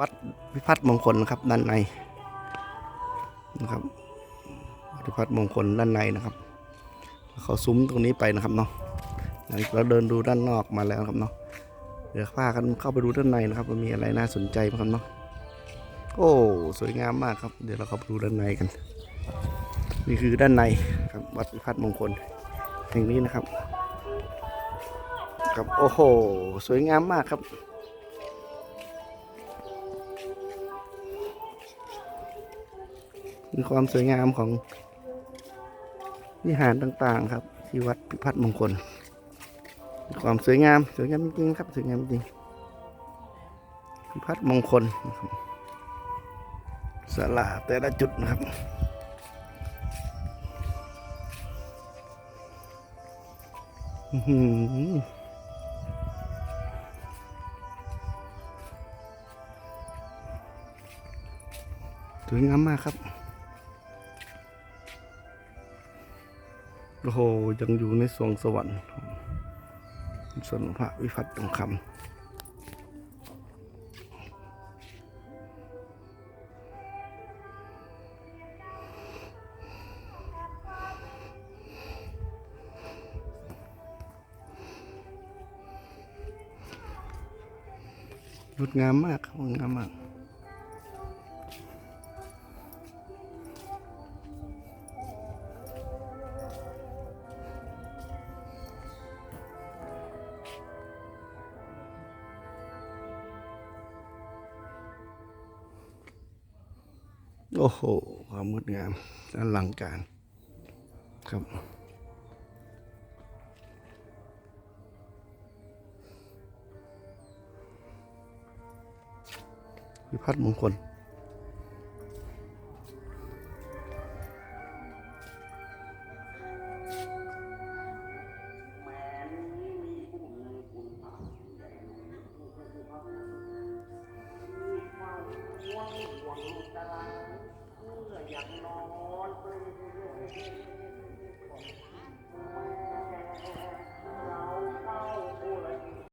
วัดพิพัฒน์มงคลนะครับด้านในนะครับวัดพิพัฒน์มงคลด้านในนะครับ เขาซุ้มตรงนี้ไปนะครับเนาะหลังจากเราเดินดูด้านนอกมาแล้วครับเนาะเดี๋ยวพากันเข้าไปดูด้านในนะครับว่ามีอะไรน่าสนใจบ้างครับเนาะโอ้สวยงามมากครับ เดี๋ยวเราเข้าไปดูด้านในกัน นี่คือด้านในครับวัดพิพัฒน์มงคลแห่งนี้นะครับครับโอ้โห สวยงามมากครับ มีความสวยงามของวิหารต่างๆ ครับ ที่วัดพิพัฒน์มงคล ความสวยงามสวยงามจริงๆครับสวยงามจริงพิพัฒน์มงคลนะครับศาลาแต่ละจุดนะครับอื้อหือสวยงามมากครับ โอ้โหยังอยู่ในสวงสวรรค์ส่วนพระวิพัฒน์ทองคำงดงามมากงดงามมาก โอ้โห ความงดงามอลังการ ครับพิพัฒน์มงคล เมื่ออยากนอน